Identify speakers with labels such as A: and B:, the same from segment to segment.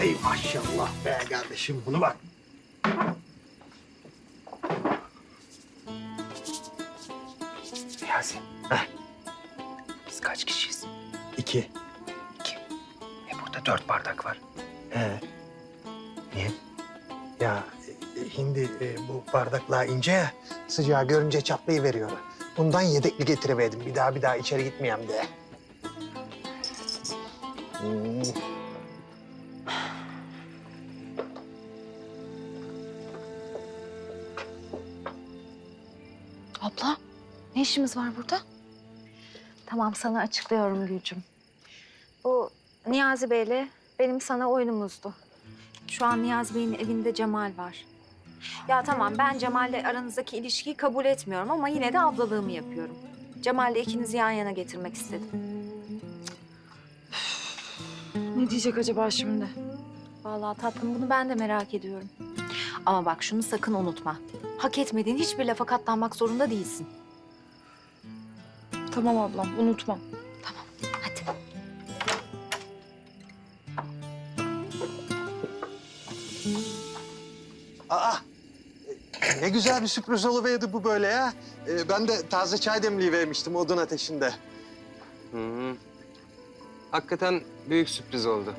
A: Ey maşallah be kardeşim bunu bak.
B: Niyazi. Biz kaç kişiyiz?
A: İki.
B: İki. E burada dört bardak var.
A: He.
B: Niye?
A: Ya e, hindi e, bu bardaklar ince ya. Sıcağı görünce çatlayıveriyor. Bundan yedekli getiremedim. Bir daha bir daha içeri gitmeyeyim diye. Hmm.
C: Abla, ne işimiz var burada?
D: Tamam sana açıklıyorum Gülcüm. Bu Niyazi Bey'le benim sana oyunumuzdu. Şu an Niyazi Bey'in evinde Cemal var. Ya tamam ben Cemal'le aranızdaki ilişkiyi kabul etmiyorum ama yine de ablalığımı yapıyorum. Cemal'le ikinizi yan yana getirmek istedim.
C: Ne diyecek acaba şimdi?
D: Vallahi tatlım bunu ben de merak ediyorum. Ama bak şunu sakın unutma. Hak etmediğin hiçbir lafa katlanmak zorunda değilsin.
C: Tamam ablam, unutmam.
D: Hadi.
A: Aa, ne güzel bir sürpriz oluverdi bu böyle ya. E, ben de taze çay demliği odun ateşinde.
E: Hı hı. Hakikaten büyük sürpriz oldu.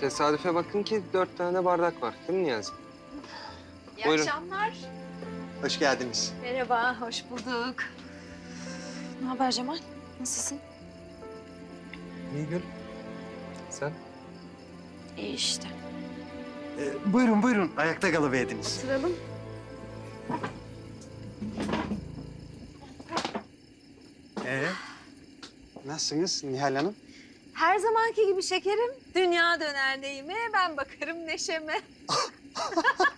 E: Tesadüfe bakın ki dört tane bardak var. Değil mi Niyazi?
D: İyi
E: Buyurun.
D: akşamlar.
A: Hoş geldiniz.
D: Merhaba, hoş bulduk.
C: Ne haber Cemal? Nasılsın?
E: Nilgün. Sen?
C: İyi işte.
A: E, buyurun buyurun ayakta kalıverdiniz.
D: Sıralım.
A: Ee, nasılsınız Nihal Hanım?
D: Her zamanki gibi şekerim. Dünya döner neyime, ben bakarım neşeme.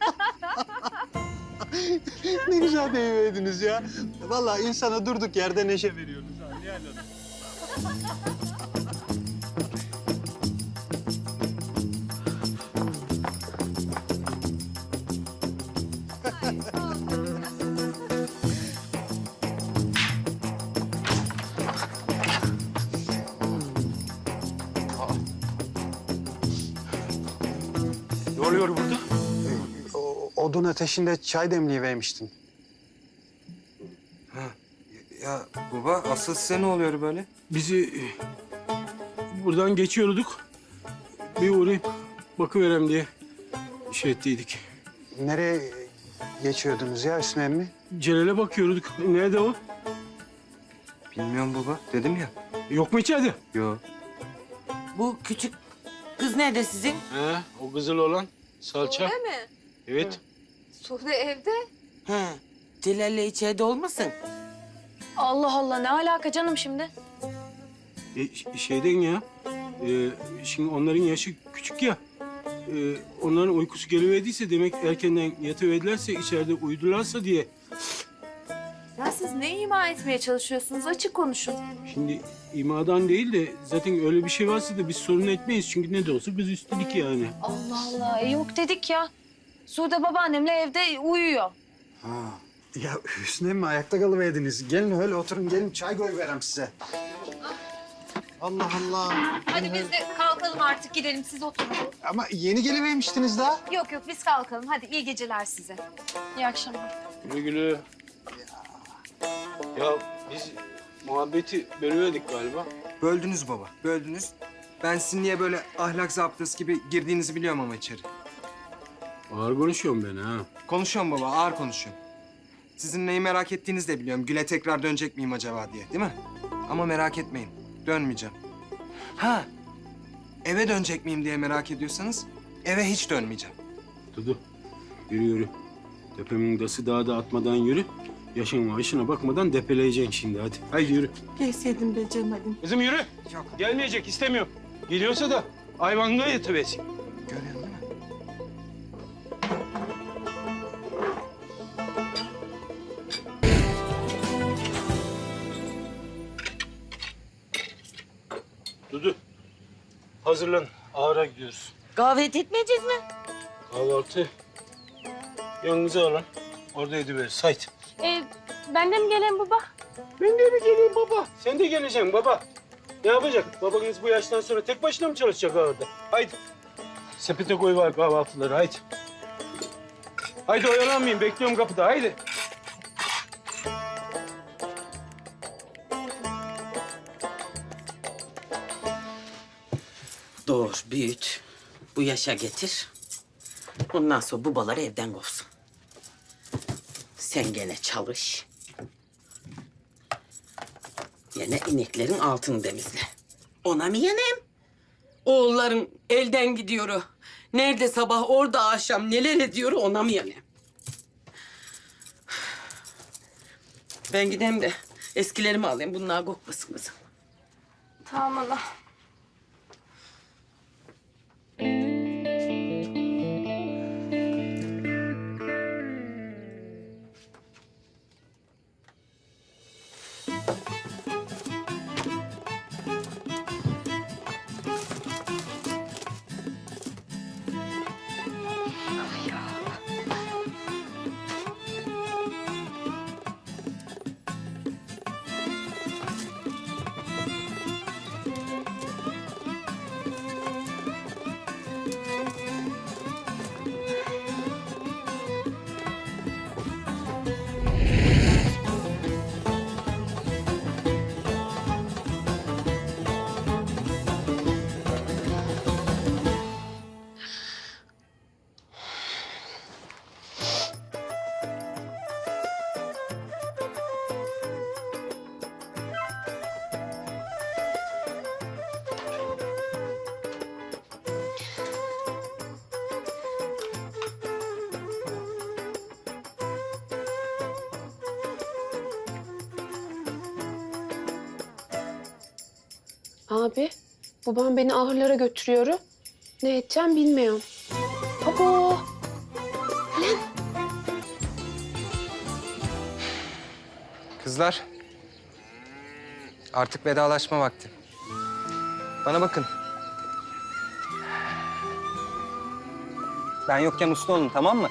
A: ne güzel deyiverdiniz ya. Vallahi insana durduk yerde neşe veriyorsunuz ha odun ateşinde çay demliği vermiştim.
E: Ha. Ya baba asıl size ne oluyor böyle?
F: Bizi buradan geçiyorduk. Bir uğrayıp bakıverem diye şey ettiydik.
A: Nereye geçiyordunuz ya Hüsnü emmi?
F: Celal'e bakıyorduk. Nerede o?
E: Bilmiyorum baba. Dedim ya.
F: Yok mu içeride?
E: Yo.
G: Bu küçük kız nerede sizin?
F: He, o kızıl olan salça.
D: Öyle mi?
F: Evet.
D: Sude evde.
G: He. Celal'le içeride olmasın?
C: Allah Allah, ne alaka canım şimdi?
F: E, ş- şeyden ya. e, şimdi onların yaşı küçük ya. E, onların uykusu geliverdiyse demek erkenden yatıverdilerse içeride uyudularsa diye.
D: Ya siz ne ima etmeye çalışıyorsunuz? Açık konuşun.
F: Şimdi imadan değil de zaten öyle bir şey varsa da biz sorun etmeyiz. Çünkü ne de olsa biz üstelik yani.
C: Allah Allah, e yok dedik ya. Sude babaannemle evde uyuyor.
A: Ha. Ya Hüsnü emmi ayakta kalıverdiniz. Gelin öyle oturun gelin çay koyuverem size. Allah Allah.
D: Hadi biz de kalkalım artık gidelim. Siz oturun.
A: Ama yeni gelivermiştiniz daha.
D: Yok yok biz kalkalım. Hadi iyi geceler size.
C: İyi akşamlar.
F: Güle güle. Ya biz muhabbeti bölüverdik galiba.
E: Böldünüz baba. Böldünüz. Ben sizin niye böyle ahlak zaptası gibi girdiğinizi biliyorum ama içeri.
F: Ağır konuşuyorum ben ha.
E: Konuşuyorum baba. Ağır konuşuyorum. Sizin neyi merak ettiğinizi de biliyorum. Gül'e tekrar dönecek miyim acaba diye. Değil mi? Ama merak etmeyin. Dönmeyeceğim. Ha. Eve dönecek miyim diye merak ediyorsanız eve hiç dönmeyeceğim.
F: Dudu yürü yürü. Tepemin dası daha da atmadan yürü. Yaşın maaşına bakmadan depeleyeceksin şimdi hadi. Haydi yürü.
G: Gelseydin be Cemal'im.
F: Kızım yürü.
E: Yok.
F: Gelmeyecek istemiyorum. Geliyorsa da hayvanlığa yatıversin. Hazırlan. Ağır'a gidiyoruz.
G: Kahve etmeyeceğiz mi?
F: Kahvaltı yanınıza alın. Orada ediveririz. Haydi.
C: E, ben de mi geleyim baba?
F: Ben de mi geleyim baba? Sen de geleceksin baba. Ne yapacak? Babanız bu yaştan sonra tek başına mı çalışacak orada? Haydi. Sepete koy var kahvaltıları haydi. Haydi oyalanmayın bekliyorum kapıda haydi.
G: Doğur, büyüt. Bu yaşa getir. Ondan sonra babaları evden kovsun. Sen gene çalış. Yine ineklerin altını temizle. Ona mı yenem? Oğulların elden gidiyor. Nerede sabah orada akşam neler ediyor ona mı yenem? Ben gideyim de eskilerimi alayım. Bunlar kokmasın kızım.
D: Tamam ana.
H: Abi, babam beni ahırlara götürüyor. Ne edeceğim bilmiyorum. Abo,
E: Kızlar. Artık vedalaşma vakti. Bana bakın. Ben yokken uslu olun tamam mı?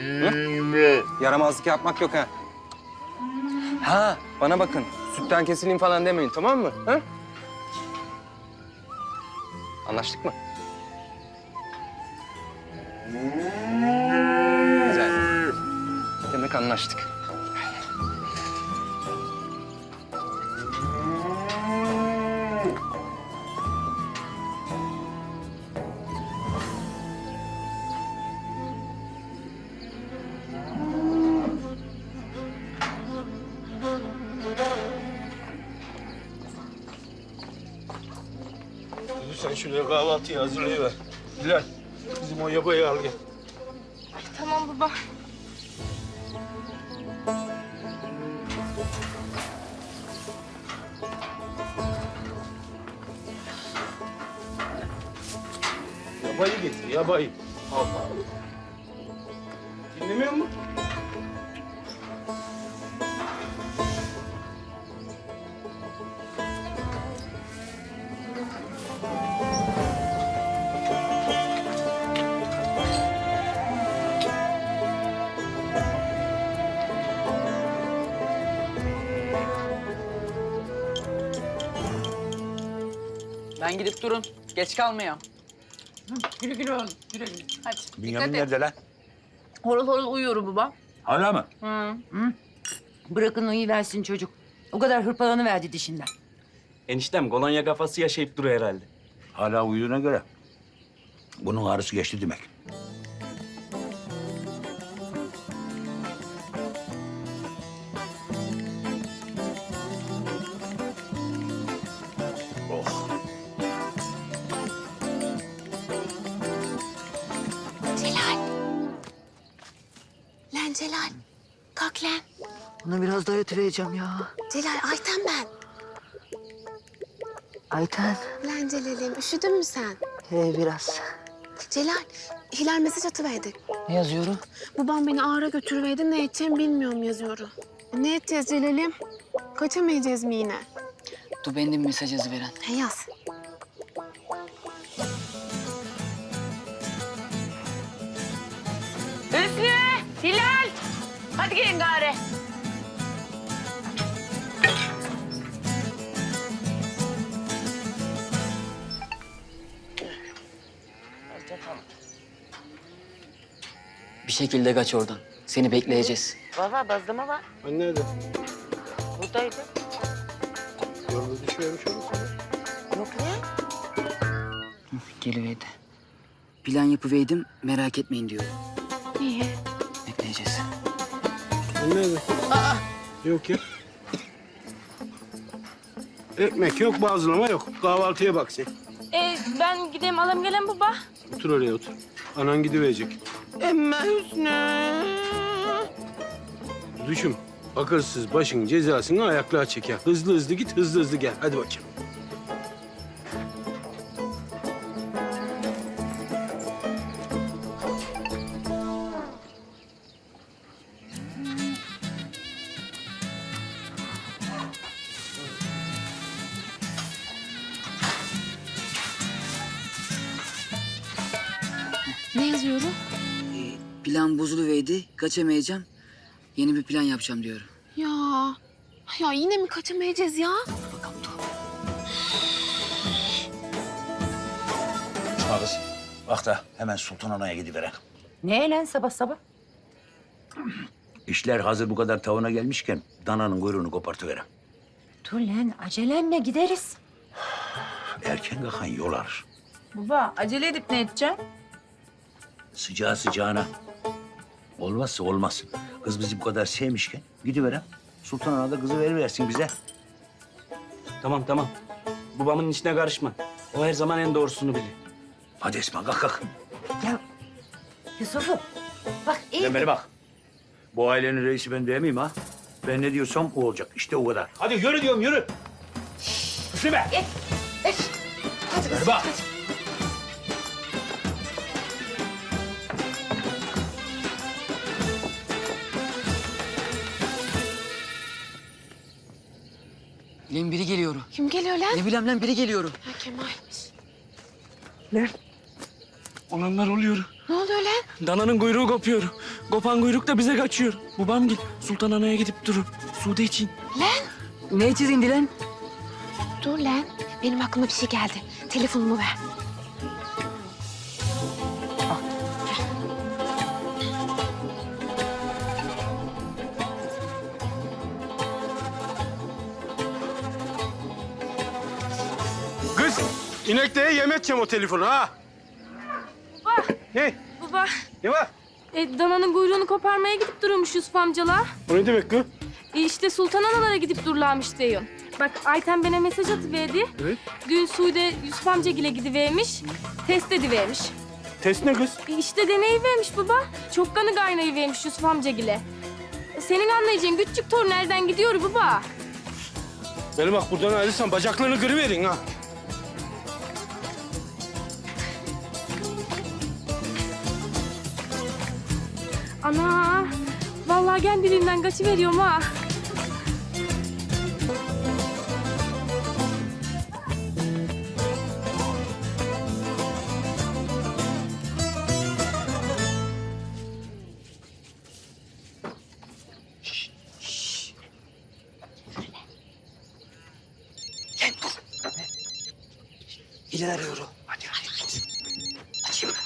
E: Hı? Yaramazlık yapmak yok ha. Ha bana bakın. Sütten kesileyim falan demeyin tamam mı? Ha? Anlaştık mı? Güzel. Demek anlaştık.
F: Şuraya kahvaltıyı hazırlayıver. Bilal bizim o yabayı al gel.
H: tamam baba.
I: Ben gidip durun. Geç kalmayayım. Güle güle oğlum. Güle güle. Hadi.
J: Bünyamin nerede lan?
I: Horul horul uyuyorum baba.
J: Hala mı?
I: Hı. Hı. Bırakın uyuversin çocuk. O kadar hırpalanı verdi dişinden.
K: Eniştem kolonya kafası yaşayıp duruyor herhalde.
J: Hala uyuduğuna göre. Bunun ağrısı geçti demek.
I: Yatıracağım ya.
H: Celal, Ayten ben.
I: Ayten.
H: Lan Celal'im, üşüdün mü sen?
I: He biraz.
H: Celal, Hilal mesaj atıverdi.
I: Ne yazıyorum?
H: Babam beni ağıra götürüverdi, ne edeceğim bilmiyorum yazıyorum. Ne edeceğiz Celal'im? Kaçamayacağız mı yine?
I: Dur benim de bir mesaj yazı veren.
H: He yaz.
I: Hüsnü! Hilal! Hadi gelin gari. Şekilde kaç oradan. Seni bekleyeceğiz.
G: Baba bazlama var.
F: Hani nerede?
G: Buradaydı.
F: Yolda düşüyormuş olursa.
G: Yok ne?
I: Geliverdi. Plan yapıverdim merak etmeyin diyor.
H: Niye?
I: Bekleyeceğiz.
F: Hani nerede? Yok ya. Ekmek yok, bazlama yok. Kahvaltıya bak sen.
L: E, ben gideyim alayım gelen baba.
F: Otur oraya otur. Anan gidiverecek.
G: Emme Hüsnü.
F: Düşün. Akılsız başın cezasını ayaklığa çeker. Hızlı hızlı git, hızlı hızlı gel. Hadi bakayım.
H: Ne yazıyorum?
I: Plan bozuluverdi. Kaçamayacağım. Yeni bir plan yapacağım diyor.
H: Ya. Ya yine mi kaçamayacağız ya?
I: Bakalım dur.
J: Şuna kız. Bak da hemen Sultan Ana'ya gidiverek.
G: Ne lan sabah sabah?
J: İşler hazır bu kadar tavana gelmişken dananın kuyruğunu kopartıverem.
G: Dur lan acelenle gideriz.
J: Erken kalkan yol arar.
L: Baba acele edip ne edeceğim?
J: Sıcağı sıcağına. Olmazsa olmaz. Kız bizi bu kadar sevmişken gidiverem. Sultan Ana da kızı veriversin bize.
K: Tamam tamam. Babamın içine karışma. O her zaman en doğrusunu bilir.
J: Hadi Esma kalk kalk.
G: Yusuf'um bak iyi.
J: Sen bana bak. Bu ailenin reisi ben değil miyim ha? Ben ne diyorsam o olacak. İşte o kadar. Hadi yürü diyorum yürü. Üstüme. Ver bak.
I: Lan biri geliyor.
H: Kim geliyor lan?
I: Ne bileyim lan biri geliyor.
H: Ha Kemal'miş.
K: Olanlar oluyor.
H: Ne oluyor lan?
K: Dananın kuyruğu kopuyor. Kopan kuyruk da bize kaçıyor. Babam git Sultan Ana'ya gidip durur. Sude için.
I: Ne içeceğiz indi lan?
H: Dur lan. Benim aklıma bir şey geldi. Telefonumu ver.
F: İneklere yem edeceğim o telefonu ha.
L: Baba.
F: Ne?
L: Baba
F: Ne var?
L: e, dananın kuyruğunu koparmaya gidip duruyormuş Yusuf amcalar.
F: O ne demek kız?
L: E, işte Sultan Analar'a gidip durlarmış diyor. Bak Ayten bana mesaj atıverdi.
F: Evet.
L: Dün Sude Yusuf amcagile gidivermiş. Test edivermiş.
F: Test ne kız?
L: E, işte deneyivermiş baba. Çok kanı kaynayıvermiş Yusuf amcagile. Senin anlayacağın küçük torun nereden gidiyor baba?
F: Beni bak buradan ayrılsan bacaklarını kırıverin ha.
L: Ana, vallahi kendiliğinden kaçıveriyorum ha.
I: Hilal arıyor. Hadi hadi. Açayım.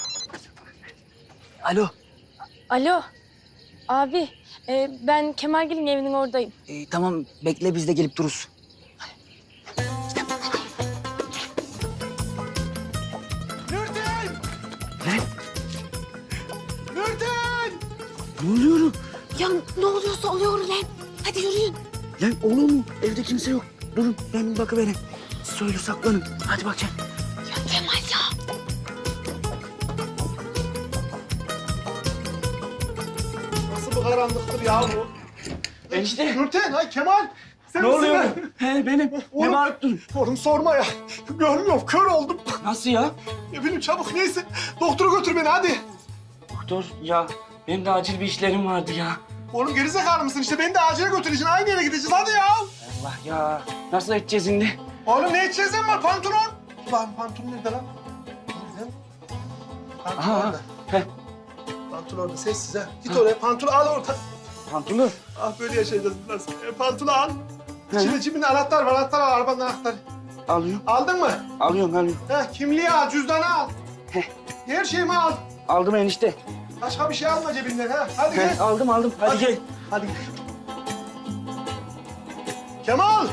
I: Alo.
L: Alo, abi. e, ben Kemalgil'in evinin oradayım.
I: Ee, tamam bekle biz de gelip dururuz. Ne oluyor?
H: Ya ne oluyorsa oluyor lan. Hadi yürüyün.
I: Lan olur mu? Evde kimse yok. Durun ben bir bakıvereyim. Söyle saklanın. Hadi bakacağım.
M: Karanlıktır ya bu?
K: Enişte.
M: Nurten, hay Kemal. Sen
K: Ne
M: misin
K: oluyor?
M: lan?
K: He benim. Ne
M: Oğlum.
K: bağırıp durun?
M: Oğlum sorma ya. Görmüyorum, kör oldum.
K: Nasıl ya?
M: Ne bileyim çabuk neyse. Doktora götür beni hadi.
K: Doktor ya benim de acil bir işlerim vardı ya.
M: Oğlum gerizekalı mısın işte? Beni de acile götüreceksin. Aynı yere gideceğiz hadi ya.
K: Allah ya. Nasıl edeceğiz şimdi?
M: Oğlum ne içeceğiz lan var? Pantolon. Lan pantolon nerede lan? Nerede? Pantolon
K: Aha.
M: orada.
K: Heh.
M: Pantolon orada sessiz ha. Git oraya pantolon al orada.
K: Pantolon.
M: Ah böyle yaşayacağız biraz. E, pantolon al. İçinde cebinde anahtar var. Anahtar var. Arabanın anahtarı.
K: Alıyorum.
M: Aldın mı?
K: Alıyorum alıyorum.
M: Heh, kimliği al, cüzdanı al.
K: Heh.
M: Her şeyimi al.
K: Aldım enişte.
M: Başka bir şey alma cebinden ha. Hadi gel.
K: aldım aldım. Hadi gel.
M: Hadi. Kemal!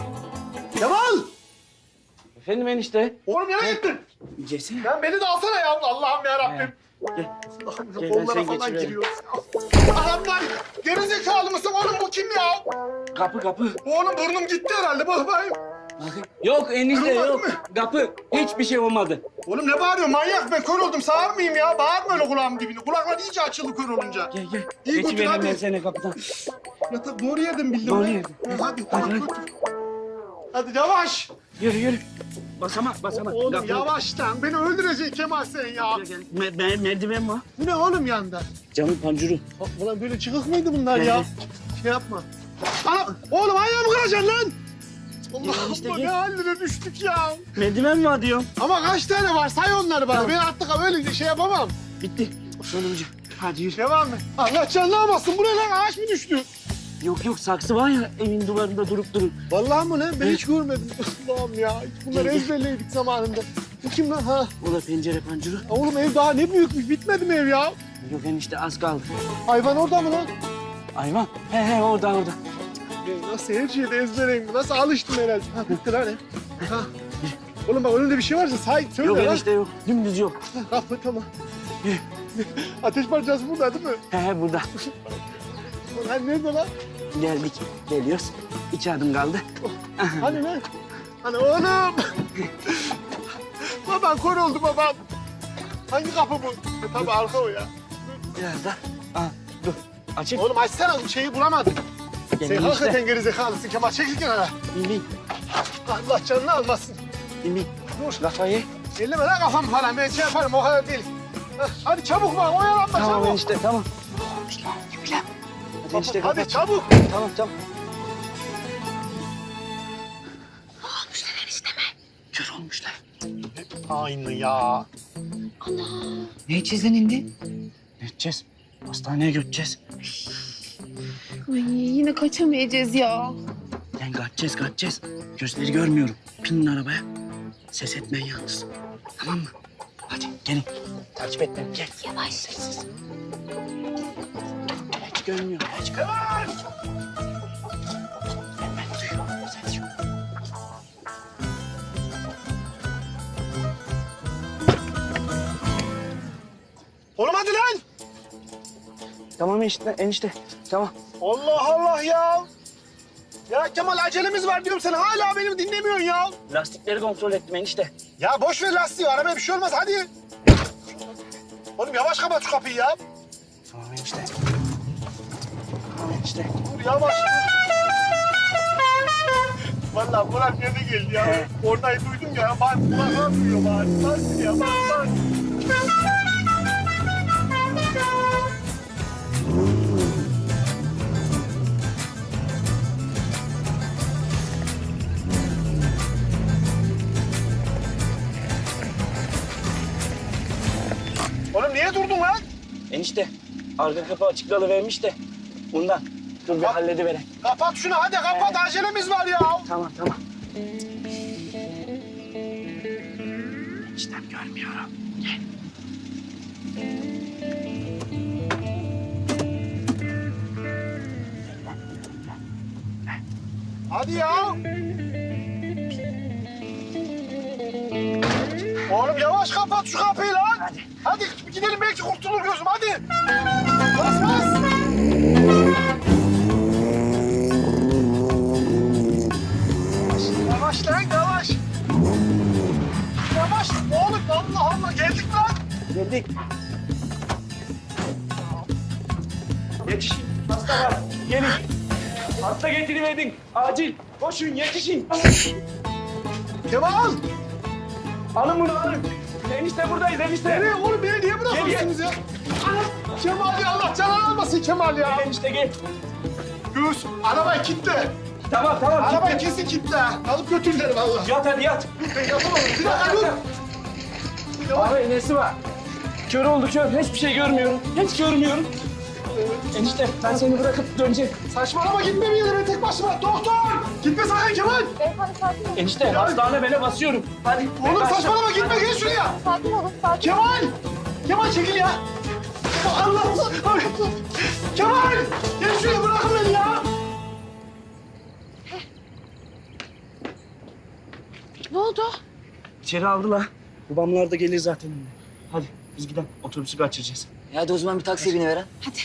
M: Kemal!
K: Efendim enişte.
M: Oğlum nereye gittin?
K: Gelsene.
M: Lan beni de alsana ya. Allah'ım ya Rabbim.
K: Gel.
M: Allah'ım
K: Gel, ben
M: kollara
K: seni
M: falan
K: geçiriyorum.
M: giriyor. Lan. Gerizekalı mısın oğlum bu kim ya?
K: Kapı kapı.
M: Oğlum burnum gitti herhalde. Bak bakayım.
K: Yok enişte
M: Kırılmadı
K: yok.
M: mı?
K: Kapı. Hiçbir şey olmadı.
M: Oğlum ne bağırıyorsun manyak ben kör oldum sağır mıyım ya? Bağırma öyle kulağım dibine. Kulaklar iyice açıldı kör olunca.
K: Gel gel.
M: İyi götür
K: Geçivereyim ben seni kapıdan.
M: Ya tabii doğru yerden bildim.
K: Doğru
M: lan.
K: yerden.
M: Hadi,
K: Hadi,
M: hadi,
K: hadi.
M: Hadi yavaş.
K: Yürü yürü. Basamak basamak.
M: Oğlum
K: Kapı.
M: yavaş lan. Beni öldürecek Kemal sen ya.
K: Me- me- merdiven var.
M: Bu ne oğlum yanda?
K: Camın pancuru.
M: Ha, Ulan böyle çıkık mıydı bunlar
K: Gel,
M: ya?
K: gel.
M: Şey yapma. Ana, oğlum ayağımı kıracaksın lan.
K: Gel
M: Allah'ım
K: işte, gel.
M: ne hallere düştük ya.
K: Merdiven var diyorum.
M: Ama kaç tane var say onları bana. Ben artık öyle şey yapamam.
K: Bitti. Sonuncu. Hadi yürü.
M: Devam et. Allah canını almasın. Bu ne lan ağaç mı düştü?
K: Yok yok saksı var ya evin duvarında durup durun.
M: Vallahi mı lan? Ben hiç görmedim. Allah'ım ya. Bunları
K: gel.
M: ezberleydik zamanında. Bu kim lan? Ha.
K: O da pencere pancuru.
M: Ya Oğlum ev daha ne büyükmüş. Bitmedi mi ev ya?
K: Yok enişte az kaldı.
M: Hayvan orada mı lan?
K: Hayvan. He he orada orada.
M: Ya nasıl her şeyde ezbereyim? Nasıl alıştım herhalde? Ha bitti lan. he. Ha. Oğlum bak önünde bir şey varsa say söyle
K: Yok
M: lan.
K: enişte yok. Dümdüz yok.
M: Kapı tamam. Ateş parçası burada değil mi?
K: He he burada.
M: Lan nerede lan?
K: Geldik. Geliyoruz. İki adım kaldı.
M: Hani lan? Hani oğlum. babam kor oldu babam. Hangi kapı bu? E, tabii arka o ya.
K: Biraz da. Aa, dur. Açık.
M: Oğlum açsana şeyi bulamadım. Sen
K: Gelin
M: hakikaten
K: işte.
M: gerizekalısın Kemal. Çekil kenara.
K: Bin.
M: Allah canını almasın.
K: Bin.
M: Dur.
K: Kafayı.
M: Elleme lan kafam falan. Ben şey yaparım o kadar değil. Hadi çabuk bak oyalanma
K: Tamam
M: çabuk.
K: enişte tamam. Hadi enişte
M: Hadi
K: kapat.
M: çabuk.
K: Tamam tamam. Kör olmuşlar.
M: Aynı ya.
K: Ne edeceğiz lan indi? Ne edeceğiz? Hastaneye götüreceğiz.
H: Ay yine kaçamayacağız ya.
K: Lan kaçacağız kaçacağız. Gözleri görmüyorum. Pinin arabaya. Ses etmeyin yalnız. Tamam mı? Hadi gelin. Takip et beni gel. Yavaş. Sessiz. Görmüyorum. Hiç yok.
M: Oğlum hadi lan.
K: Tamam enişte, enişte. Tamam.
M: Allah Allah ya. Ya Kemal acelemiz var diyorum sen hala beni dinlemiyorsun ya.
K: Lastikleri kontrol ettim enişte.
M: Ya boş ver lastiği arabaya bir şey olmaz hadi. Oğlum yavaş kapat şu kapıyı ya.
K: Tamam enişte. Enişte.
M: Dur yavaş. Vallahi Murat nerede geldi ya? Orayı duydum ya. Bak kulağım duyuyor bari. Bak ya bak bak. Oğlum niye durdun lan?
K: Enişte, arka kapı açık vermiş de. Bundan. Dur bir
M: Kap-
K: halledivereyim.
M: Kapat şunu hadi kapat acelemiz var ya.
K: Tamam, tamam. Eniştem görmüyorum. Gel.
M: Hadi ya. Oğlum yavaş kapat şu kapıyı lan.
K: Hadi.
M: Hadi gidelim belki kurtulur gözüm hadi. Bas Yavaş lan yavaş. Yavaş oğlum Allah Allah geldik lan.
K: Geldik. Yetişin. Hasta var. Gelin. Hasta getiriverdin. Acil. Koşun yetişin.
M: Kemal.
K: Alın bunu alın. Enişte buradayız enişte.
M: Nereye oğlum beni niye bırakıyorsunuz ya? Kemal ya Allah canını almasın Kemal ya.
K: Enişte gel.
M: Göğüs arabayı kilitle.
K: Tamam tamam.
M: Arabayı
K: gitti.
M: kesin kilitle. Alıp götürürler vallahi.
K: Yat hadi yat.
M: Yapamam. Bir dakika dur.
K: Abi nesi var? Kör oldu kör. Hiçbir şey görmüyorum. Hiç görmüyorum. Enişte ben seni bırakıp döneceğim.
M: Saçmalama gitme bir yere tek başıma. Doktor! Gitme sakın Kemal!
D: Beyefendi sakin olun.
K: Enişte hastane bele basıyorum. Hadi.
M: Oğlum saçmalama gitme gel şuraya!
D: Sakin olun. Sakin
M: Kemal! Kemal çekil ya! Allah! Kemal! Gel şuraya bırakın beni ya!
H: Oldu?
K: İçeri aldılar. Babamlar da gelir zaten. Hadi biz gidelim. Otobüsü kaçıracağız.
I: hadi o zaman bir taksiye biniveren.
H: Hadi.